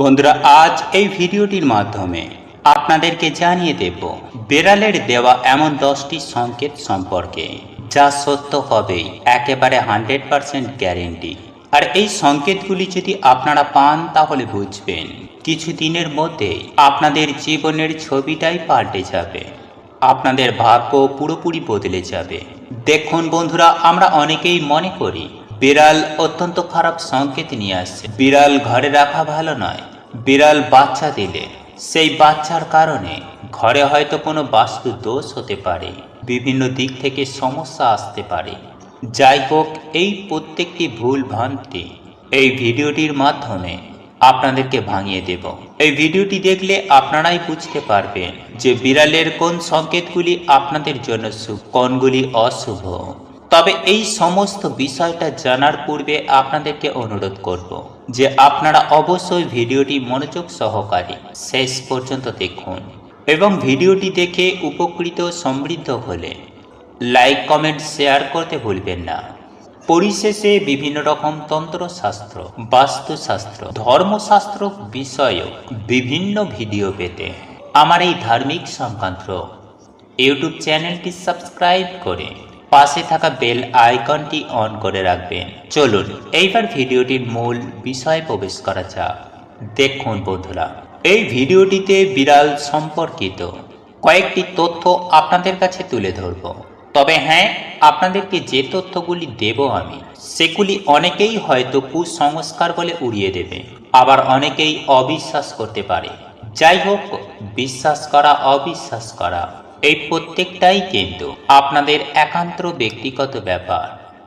বন্ধুরা, আজ এই ভিডিওটির মাধ্যমে আপনাদেরকে জানিয়ে দেব, বেড়ালের দেওয়া এমন দশটি সংকেত সম্পর্কে, যা সত্য হবেই একেবারে হান্ড্রেড পারসেন্ট গ্যারেন্টি। আর এই সংকেতগুলি যদি আপনারা পান, তাহলে বুঝবেন কিছু দিনের মধ্যেই আপনাদের জীবনের ছবিটাই পাল্টে যাবে, আপনাদের ভাগ্য পুরোপুরি বদলে যাবে। দেখুন বন্ধুরা, আমরা অনেকেই মনে করি বিড়াল অত্যন্ত খারাপ সংকেত নিয়ে আসছে। বিড়াল ঘরে রাখা ভালো নয়। বিড়াল বাচ্চা দিলে। সেই বাচ্চার কারণে ঘরে হয়তো কোনো বাস্তু দোষ হতে পারে। বিভিন্ন দিক থেকে সমস্যা আসতে পারে। যাই হোক, এই প্রত্যেকটি ভুল ভ্রান্তি এই ভিডিওটির মাধ্যমে আপনাদেরকে ভাঙিয়ে দেব। এই ভিডিওটি দেখলে আপনারাই বুঝতে পারবেন যে বিড়ালের কোন সংকেতগুলি আপনাদের জন্য শুভ, কোনগুলি অশুভ। তবে এই সমস্ত বিষয়টা জানার পূর্বে আপনাদেরকে অনুরোধ করব যে আপনারা অবশ্যই ভিডিওটি মনোযোগ সহকারে শেষ পর্যন্ত দেখুন এবং ভিডিওটি দেখে উপকৃত সমৃদ্ধ হলে লাইক, কমেন্ট, শেয়ার করতে ভুলবেন না। পরিশেষে বিভিন্ন রকম তন্ত্রশাস্ত্র, বাস্তুশাস্ত্র, ধর্মশাস্ত্র বিষয়ক বিভিন্ন ভিডিও পেতে আমার এই ধার্মিক সংক্রান্ত ইউটিউব চ্যানেলটি সাবস্ক্রাইব করে পাশে থাকা বেল আইকনটি অন করে রাখবেন। চলুন, এইবার ভিডিওটির মূল বিষয়ে প্রবেশ করা যাক। দেখুন বন্ধুরা, এই ভিডিওটিতে বিড়াল সম্পর্কিত কয়েকটি তথ্য আপনাদের কাছে তুলে ধরব। তবে হ্যাঁ আপনাদেরকে যে তথ্যগুলি দেব আমি, সেগুলি অনেকেই হয়তো কুসংস্কার বলে উড়িয়ে দেবে, আবার অনেকেই অবিশ্বাস করতে পারে। যাই হোক, বিশ্বাস করা, অবিশ্বাস করা। এই প্রত্যেকটাই কিন্তু আপনাদের একান্ত ব্যক্তিগত ব্যাপার।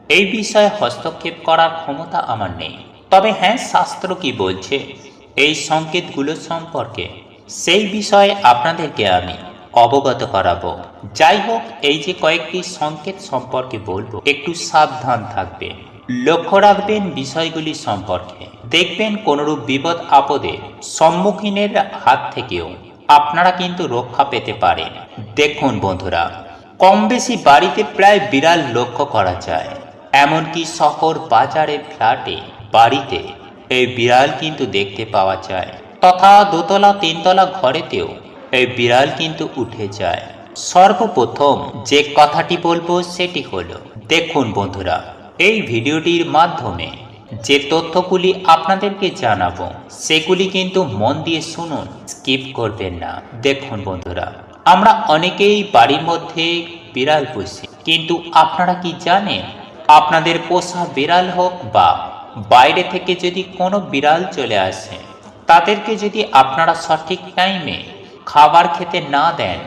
এই বিষয়ে হস্তক্ষেপ করার ক্ষমতা আমার নেই। তবে হ্যাঁ শাস্ত্র কি বলছে? এই সংকেতগুলো সম্পর্কে। সেই বিষয়ে আপনাদেরকে আমি অবগত করাবো। যাই হোক, এই যে কয়েকটি সংকেত সম্পর্কে বলব, একটু সাবধান থাকবেন। লক্ষ্য রাখবেন বিষয়গুলি সম্পর্কে। দেখবেন কোনরূপ বিপদ আপদে সম্মুখীনের হাত থেকেও আপনারা কিন্তু রক্ষা পেতে পারেন। দেখুন বন্ধুরা কম বেশি বাড়িতে প্রায় বিড়াল লক্ষ্য করা যায়। এমনকি শহর বাজারে ফ্ল্যাটে, বাড়িতে এই বিড়াল কিন্তু দেখতে পাওয়া যায়। তথা দোতলা, তিনতলা ঘরেতেও এই বিড়াল কিন্তু উঠে যায়। সর্বপ্রথম যে কথাটি বলব সেটি হলো, দেখুন বন্ধুরা, এই ভিডিওটির মাধ্যমে যে তথ্যগুলি আপনাদেরকে জানাব, সেগুলি কিন্তু মন দিয়ে শুনুন, স্কিপ করবেন না। দেখুন বন্ধুরা, আমরা অনেকেই বাড়ির মধ্যে বিড়াল পুষি, কিন্তু আপনারা কি জানেন, আপনাদের পোষা বিড়াল হোক বা বাইরে থেকে যদি কোনো বিড়াল চলে আসে, তাদেরকে যদি আপনারা সঠিক টাইমে খাবার খেতে না দেন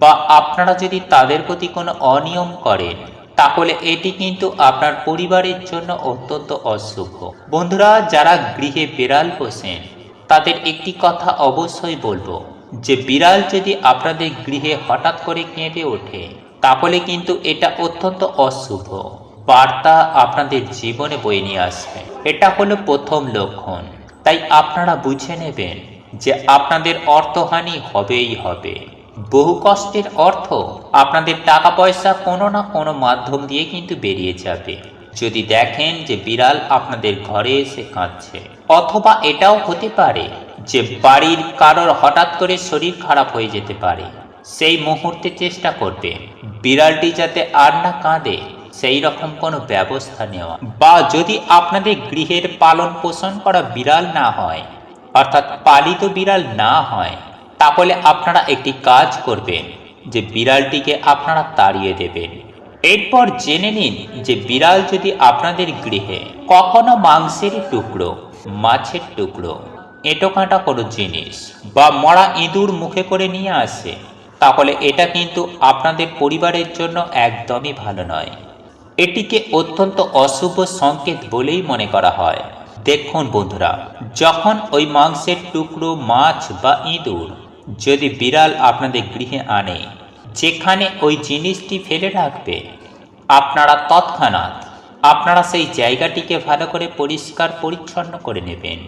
বা আপনারা যদি তাদের প্রতি কোনো অনিয়ম করেন তাহলে এটি কিন্তু আপনার পরিবারের জন্য অত্যন্ত অশুভ। বন্ধুরা, যারা গৃহে বিড়াল পোষেন, তাদের একটি কথা অবশ্যই বলব, যে বিড়াল যদি আপনাদের গৃহে হঠাৎ করে কেঁদে ওঠে, তাহলে কিন্তু এটা অত্যন্ত অশুভ। বার্তা আপনাদের জীবনে বয়ে নিয়ে আসবে। এটা হলো প্রথম লক্ষণ। তাই আপনারা বুঝে নেবেন যে আপনাদের অর্থহানি হবেই হবে। বহু কষ্টের অর্থ আপনাদের টাকা পয়সা কোনো না কোনো মাধ্যম দিয়ে কিন্তু বেরিয়ে যাবে। যদি দেখেন যে বিড়াল আপনাদের ঘরে এসে কাঁদছে, অথবা এটাও হতে পারে যে বাড়ির কারোর হঠাৎ করে শরীর খারাপ হয়ে যেতে পারে, সেই মুহূর্তে চেষ্টা করবে বিড়ালটি যাতে আর না কাঁদে, সেই রকম কোনো ব্যবস্থা নেওয়া। বা যদি আপনাদের গৃহের পালন পোষণ করা বিড়াল না হয়, অর্থাৎ পালিত বিড়াল না হয় তাহলে আপনারা একটি কাজ করবেন, যে বিড়ালটিকে আপনারা তাড়িয়ে দেবেন। এরপর জেনে নিন যে বিড়াল যদি আপনাদের গৃহে কখনো মাংসের টুকরো, মাছের টুকরো এঁটো কাঁটা কোনো জিনিস বা মরা ইঁদুর মুখে করে নিয়ে আসে, তাহলে এটা কিন্তু আপনাদের পরিবারের জন্য একদমই ভালো নয়। এটিকে অত্যন্ত অশুভ সংকেত বলেই মনে করা হয়। দেখুন বন্ধুরা, যখন ওই মাংসের টুকরো, মাছ বা ইঁদুর যদি বিড়াল আপনাদের গৃহে আনে, যেখানে ওই জিনিসটি ফেলে রাখবে, আপনারা তৎক্ষণাৎ আপনারা সেই জায়গাটিকে ভালো করে পরিষ্কার পরিচ্ছন্ন করে নেবেন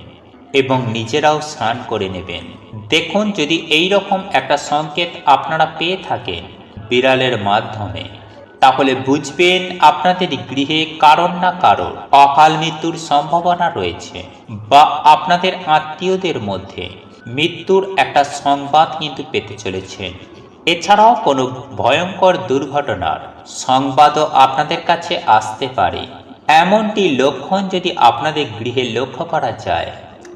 এবং নিজেরাও স্নান করে নেবেন। দেখুন যদি এই রকম একটা সংকেত আপনারা পেয়ে থাকেন বিড়ালের মাধ্যমে, তাহলে বুঝবেন আপনাদের গৃহে কারণ না কারণ অকাল মৃত্যুর সম্ভাবনা রয়েছে বা আপনাদের আত্মীয়দের মধ্যে মৃত্যুর একটা সংবাদ কিন্তু পেতে চলেছেন এছাড়াও কোনো ভয়ঙ্কর দুর্ঘটনার সংবাদও আপনাদের কাছে আসতে পারে। এমনটি লক্ষণ যদি আপনাদের গৃহে লক্ষ্য করা যায়,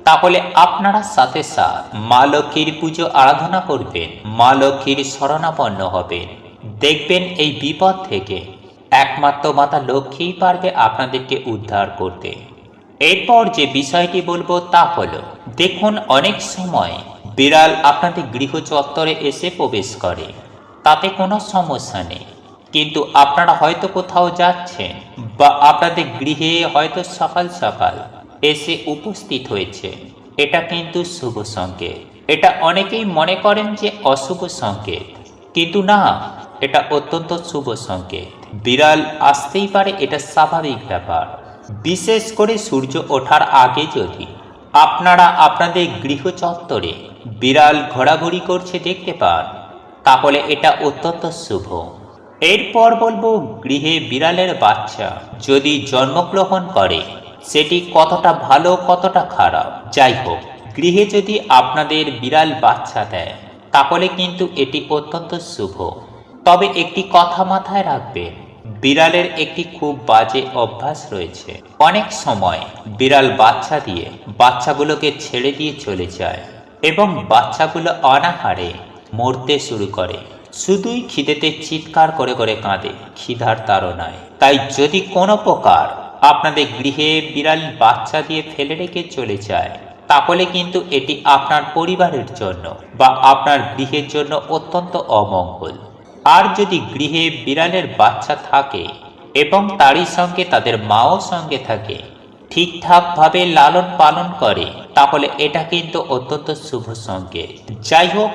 তাহলে আপনারা সাথে সাথ মা লক্ষ্মীর পুজো আরাধনা করবেন, মা লক্ষ্মীর শরণাপন্ন হবেন। দেখবেন এই বিপদ থেকে একমাত্র মাতা লক্ষ্মীই পারবে আপনাদেরকে উদ্ধার করতে। এরপর যে বিষয়টি বলব তা হলো দেখুন অনেক সময় বিড়াল আপনাদের গৃহ চত্বরে এসে প্রবেশ করে, তাতে কোনো সমস্যা নেই। কিন্তু আপনারা হয়তো কোথাও যাচ্ছেন বা আপনাদের গৃহে হয়তো সকাল সকাল এসে উপস্থিত হয়েছে এটা কিন্তু শুভ সংকেত। এটা অনেকেই মনে করেন যে অশুভ সংকেত। কিন্তু না, এটা অত্যন্ত শুভ সংকেত। বিড়াল আসতেই পারে, এটা স্বাভাবিক ব্যাপার। বিশেষ করে সূর্য ওঠার আগে যদি আপনারা আপনাদের গৃহ চত্বরে বিড়াল ঘোরাঘুরি করছে দেখতে পান। তাহলে এটা অত্যন্ত শুভ। এরপর বলব, গৃহে বিড়ালের বাচ্চা যদি জন্মগ্রহণ করে, সেটি কতটা ভালো, কতটা খারাপ? যাই হোক, গৃহে যদি আপনাদের বিড়াল বাচ্চা দেয়, তাহলে কিন্তু এটি অত্যন্ত শুভ। তবে একটি কথা মাথায় রাখবেন বিড়ালের একটি খুব বাজে অভ্যাস রয়েছে। অনেক সময় বিড়াল বাচ্চা দিয়ে বাচ্চাগুলোকে ছেড়ে দিয়ে চলে যায় এবং বাচ্চাগুলো অনাহারে মরতে শুরু করে। শুধুই খিদেতে চিৎকার করে করে কাঁদে, খিদার তাড়নায়। তাই যদি কোনো প্রকার আপনাদের গৃহে বিড়াল বাচ্চা দিয়ে ফেলে রেখে চলে যায়, তাহলে কিন্তু এটি আপনার পরিবারের জন্য বা আপনার গৃহের জন্য অত্যন্ত অমঙ্গল। আর যদি গৃহে বিড়ালের বাচ্চা থাকে এবং তারই সঙ্গে তাদের মাও সঙ্গে থাকে, ঠিকঠাকভাবে লালন পালন করে, তাহলে এটা কিন্তু অত্যন্ত শুভ সংকেত। যাই হোক,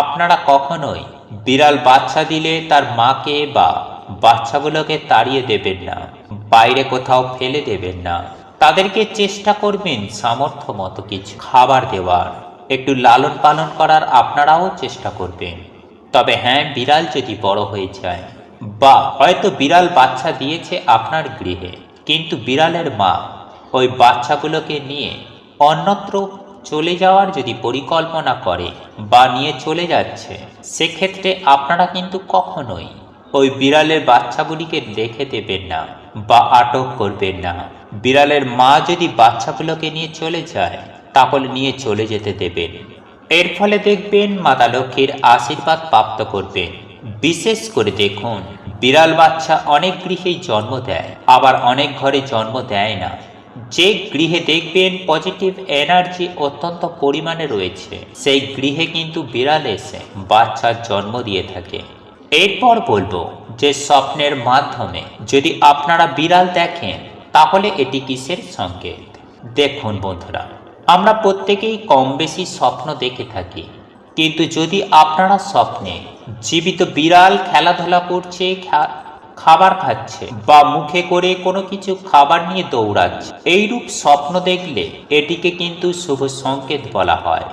আপনারা কখনোই বিড়াল বাচ্চা দিলে তার মাকে বা বাচ্চাগুলোকে তাড়িয়ে দেবেন না, বাইরে কোথাও ফেলে দেবেন না। তাদেরকে চেষ্টা করবেন সামর্থ্য মতো কিছু খাবার দেওয়ার। একটু লালন পালন করার আপনারাও চেষ্টা করবেন। তবে হ্যাঁ বিড়াল যদি বড় হয়ে যায়, বা হয়তো বিড়াল বাচ্চা দিয়েছে আপনার গৃহে, কিন্তু বিড়ালের মা ওই বাচ্চাগুলোকে নিয়ে অন্যত্র চলে যাওয়ার যদি পরিকল্পনা করে বা নিয়ে চলে যাচ্ছে, সেক্ষেত্রে আপনারা কিন্তু কখনোই ওই বিড়ালের বাচ্চাগুলিকে রেখে দেবেন না বা আটক করবেন না। বিড়ালের মা যদি বাচ্চাগুলোকে নিয়ে চলে যায়, তাহলে নিয়ে চলে যেতে দেবেন। এর ফলে দেখবেন মাতা লক্ষ্মীর আশীর্বাদ প্রাপ্ত করবেন বিশেষ করে দেখুন, বিড়াল বাচ্চা অনেক গৃহেই জন্ম দেয়, আবার অনেক ঘরে জন্ম দেয় না। যে গৃহে দেখবেন পজিটিভ এনার্জি অত্যন্ত পরিমাণে রয়েছে, সেই গৃহে কিন্তু বিড়াল এসে বাচ্চার জন্ম দিয়ে থাকে। এরপর বলব যে স্বপ্নের মাধ্যমে যদি আপনারা বিড়াল দেখেন, তাহলে এটি কিসের সংকেত? দেখুন বন্ধুরা আমরা প্রত্যেকেই কম বেশি স্বপ্ন দেখে থাকি। কিন্তু যদি আপনারা স্বপ্নে জীবিত বিড়াল খেলাধুলা করছে খাবার খাচ্ছে বা মুখে করে কোনো কিছু খাবার নিয়ে দৌড়াচ্ছে, এইরূপ স্বপ্ন দেখলে এটিকে কিন্তু শুভ সংকেত বলা হয়।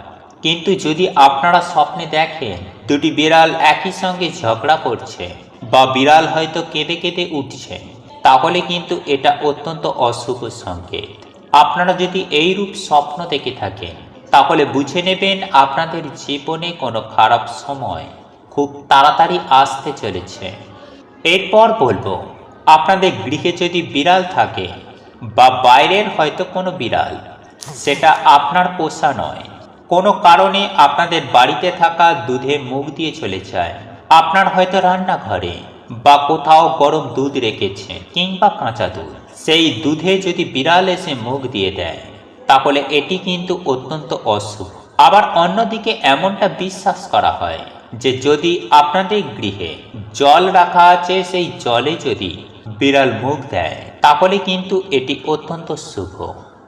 কিন্তু যদি আপনারা স্বপ্নে দেখেন দুটি বিড়াল একই সঙ্গে ঝগড়া করছে বা বিড়াল হয়তো কেঁদে কেঁদে উঠছে, তাহলে কিন্তু এটা অত্যন্ত অশুভ সংকেত। আপনারা যদি এইরূপ স্বপ্ন দেখে থাকেন, তাহলে বুঝে নেবেন আপনাদের জীবনে কোনো খারাপ সময় খুব তাড়াতাড়ি আসতে চলেছে। এরপর বলব, আপনাদের গৃহে যদি বিড়াল থাকে বা বাইরের হয়তো কোনো বিড়াল, সেটা আপনার পোষা নয়। কোনো কারণে আপনাদের বাড়িতে থাকা দুধে মুখ দিয়ে চলে যায়। আপনার হয়তো রান্নাঘরে বা কোথাও গরম দুধ রেখেছে কিংবা কাঁচা দুধ। সেই দুধে যদি বিড়াল এসে মুখ দিয়ে দেয়, তাহলে এটি কিন্তু অত্যন্ত অশুভ। আবার অন্যদিকে এমনটা বিশ্বাস করা হয় যে যদি আপনাদের গৃহে জল রাখা আছে, সেই জলে যদি বিড়াল মুখ দেয়, তাহলে কিন্তু এটি অত্যন্ত শুভ।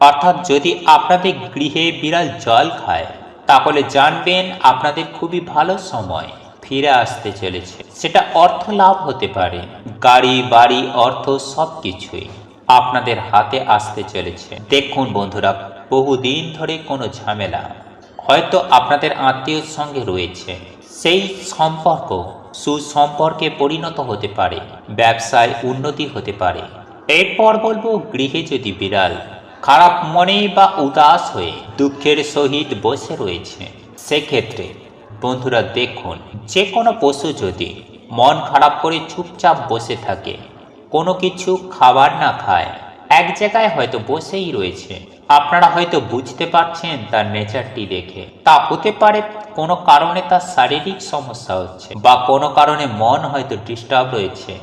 অর্থাৎ যদি আপনাদের গৃহে বিড়াল জল খায়, তাহলে জানবেন আপনাদের খুবই ভালো সময় ফিরে আসতে চলেছে। সেটা অর্থ লাভ হতে পারে, গাড়ি, বাড়ি, অর্থ সব কিছুই আপনাদের হাতে আসতে চলেছে। দেখুন বন্ধুরা, বহুদিন ধরে কোনো ঝামেলা। হয়তো আপনাদের আত্মীয়র সঙ্গে রয়েছে। সেই সম্পর্ক সুসম্পর্কে পরিণত হতে পারে, ব্যবসায় উন্নতি হতে পারে। এরপর বলব, গৃহে যদি বিড়াল খারাপ মনে বা উদাস হয়ে দুঃখের সহিত বসে রয়েছে, সেক্ষেত্রে বন্ধুরা দেখুন যে কোনো পশু যদি মন খারাপ করে চুপচাপ বসে থাকে কোনো কিছু খাবার না খায়। এক জায়গায় হয়তো বসেই রয়েছে। আপনারা হয়তো বুঝতে পারছেন তার নেচারটি দেখে। তা হতে পারে কোনো কারণে তার শারীরিক সমস্যা হচ্ছে বা কোনো কারণে মন হয়তো ডিস্টার্ব রয়েছে।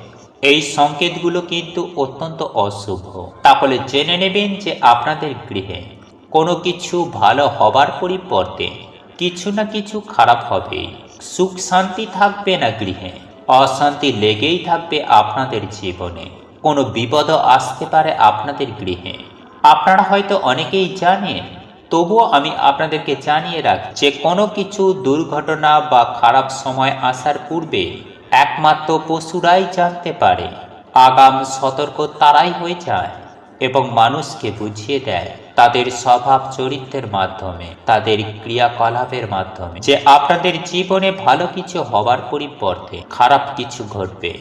এই সংকেতগুলো কিন্তু অত্যন্ত অশুভ। তাহলে জেনে নেবেন যে আপনাদের গৃহে কোনো কিছু ভালো হবার পরিবর্তে কিছু না কিছু খারাপ হবেই। সুখ শান্তি থাকবে না গৃহে। অশান্তি লেগেই থাকবে আপনাদের জীবনে। কোনো বিপদও আসতে পারে আপনাদের গৃহে। আপনারা হয়তো অনেকেই জানেন, তবুও আমি আপনাদেরকে জানিয়ে রাখ যে কোনো কিছু দুর্ঘটনা বা খারাপ সময় আসার পূর্বে একমাত্র পশুরাই জানতে পারে। আগাম সতর্ক তারাই হয়ে যায় এবং মানুষকে বুঝিয়ে দেয়। তাদের স্বভাব চরিত্রের মাধ্যমে, তাদের ক্রিয়াকলাপের মাধ্যমে। যে আপনাদের জীবনে ভালো কিছু হবার পরিবর্তে খারাপ কিছু ঘটবে,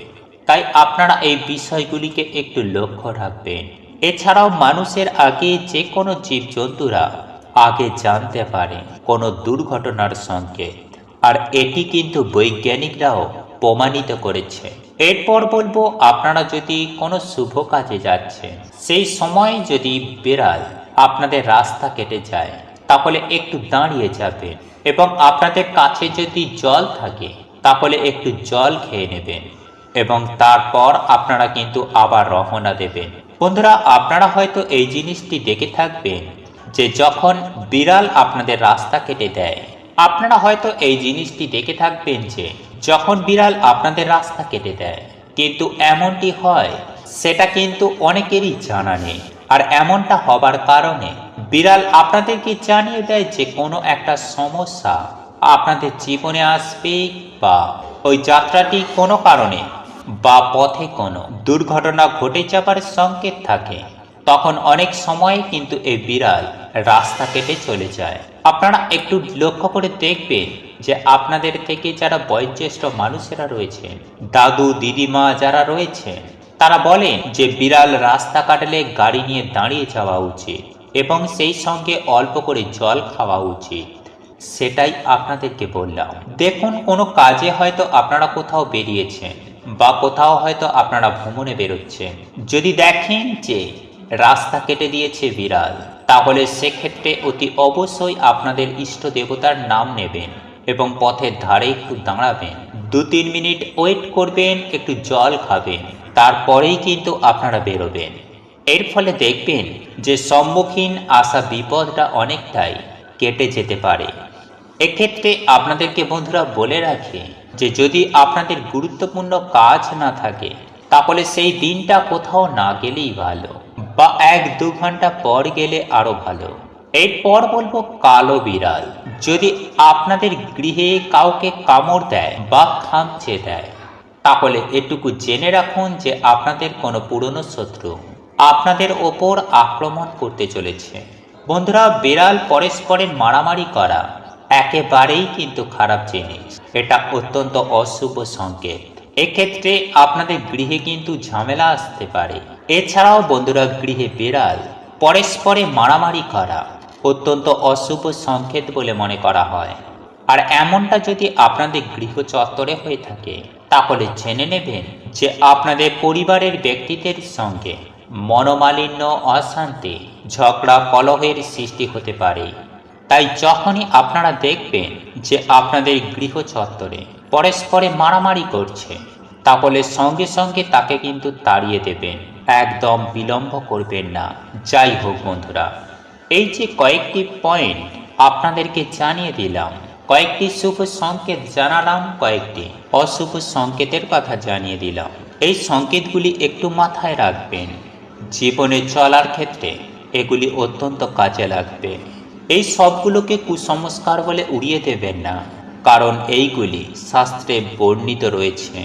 তাই আপনারা এই বিষয়গুলিকে একটু লক্ষ্য রাখবেন। এছাড়াও মানুষের আগে যে কোনো জীবজন্তুরা আগে জানতে পারে কোনো দুর্ঘটনার সংকেত, আর এটি কিন্তু বৈজ্ঞানিকরাও প্রমাণিত করেছে। এরপর বলব, আপনারা যদি কোনো শুভ কাজে যাচ্ছেন, সেই সময় যদি বেড়াল আপনাদের রাস্তা কেটে যায়, তাহলে একটু দাঁড়িয়ে যাবেন এবং আপনাদের কাছে যদি জল থাকে, তাহলে একটু জল খেয়ে নেবেন এবং তারপর আপনারা কিন্তু আবার রহনা দেবেন। বন্ধুরা, আপনারা হয়তো এই জিনিসটি দেখে থাকবেন যে যখন বিড়াল আপনাদের রাস্তা কেটে দেয়, আপনারা হয়তো এই জিনিসটি দেখে থাকবেন যে যখন বিড়াল আপনাদের রাস্তা কেটে দেয়, কিন্তু এমনটি হয়, সেটা কিন্তু অনেকেরই জানা নেই। আর এমনটা হবার কারণে বিড়াল আপনাদেরকে জানিয়ে দেয় যে কোনো একটা সমস্যা আপনাদের জীবনে আসবে বা ওই যাত্রাটি কোনো কারণে বা পথে কোনো দুর্ঘটনা ঘটে যাবার সংকেত থাকে। তখন অনেক সময় কিন্তু এই বিড়াল রাস্তা কেটে চলে যায়। আপনারা একটু লক্ষ্য করে দেখবেন যে আপনাদের থেকে যারা বয়োজ্যেষ্ঠ মানুষেরা রয়েছেন, দাদু, দিদিমা যারা রয়েছেন তারা বলেন যে বিড়াল রাস্তা কাটলে গাড়ি নিয়ে দাঁড়িয়ে যাওয়া উচিত এবং সেই সঙ্গে অল্প করে জল খাওয়া উচিত। সেটাই আপনাদেরকে বললাম। দেখুন, কোনো কাজে হয়তো আপনারা কোথাও বেরিয়েছেন বা কোথাও হয়তো আপনারা ভ্রমণে বেরোচ্ছেন। যদি দেখেন যে রাস্তা কেটে দিয়েছে বিড়াল, তাহলে সেক্ষেত্রে অতি অবশ্যই আপনাদের ইষ্ট দেবতার নাম নেবেন এবং পথের ধারে একটু দাঁড়াবেন। দু তিন মিনিট ওয়েট করবেন, একটু জল খাবেন। তারপরেই কিন্তু আপনারা বেরোবেন। এর ফলে দেখবেন যে সম্মুখীন আসা বিপদটা অনেকটাই কেটে যেতে পারে। এক্ষেত্রে আপনাদেরকে বন্ধুরা বলে রাখি যে যদি আপনাদের গুরুত্বপূর্ণ কাজ না থাকে, তাহলে সেই দিনটা কোথাও না গেলেই ভালো বা এক দু ঘণ্টা পর গেলে আরও ভালো। এরপর বলব কালো বিড়াল। যদি আপনাদের গৃহে কাউকে কামড় দেয় বা খামচে দেয় তাহলে এটুকু জেনে রাখুন যে আপনাদের কোনো পুরনো শত্রু আপনাদের ওপর আক্রমণ করতে চলেছে। বন্ধুরা, বিড়াল পরস্পরের মারামারি করা একেবারেই কিন্তু খারাপ জিনিস। এটা অত্যন্ত অশুভ সংকেত। এক্ষেত্রে আপনাদের গৃহে কিন্তু ঝামেলা আসতে পারে। এছাড়াও বন্ধুরা, গৃহে বিড়াল পরস্পরে মারামারি করা অত্যন্ত অশুভ সংকেত বলে মনে করা হয়। আর এমনটা যদি আপনাদের গৃহ চত্বরে হয়ে থাকে তাহলে জেনে নেবেন যে আপনাদের পরিবারের ব্যক্তিদের সঙ্গে মনোমালিন্য, অশান্তি, ঝগড়া, কলহের সৃষ্টি হতে পারে। তাই যখনই আপনারা দেখবেন যে আপনাদের গৃহ চত্বরে পরস্পরে মারামারি করছে, তাহলে সঙ্গে সঙ্গে তাকে কিন্তু তাড়িয়ে দেবেন। একদম বিলম্ব করবেন না। যাই হোক বন্ধুরা, এই যে কয়েকটি পয়েন্ট আপনাদেরকে জানিয়ে দিলাম। কয়েকটি শুভ সংকেত জানালাম, কয়েকটি অশুভ সংকেতের কথা জানিয়ে দিলাম। এই সংকেতগুলি একটু মাথায় রাখবেন। জীবনে চলার ক্ষেত্রে এগুলি অত্যন্ত কাজে লাগবে। এই সবগুলোকে কুসংস্কার বলে উড়িয়ে দেবেন না, কারণ এইগুলি শাস্ত্রে বর্ণিত রয়েছে।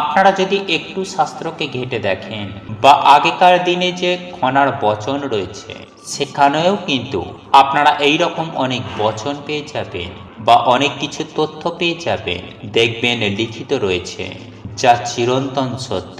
আপনারা যদি একটু শাস্ত্রকে ঘেটে দেখেন, বা আগেকার দিনে যে খনার বচন রয়েছে সেখানেও কিন্তু আপনারা এই রকম অনেক বচন পেয়ে যাবেন বা অনেক কিছু তথ্য পেয়ে যাবেন। দেখবেন লিখিত রয়েছে, যা চিরন্তন সত্য।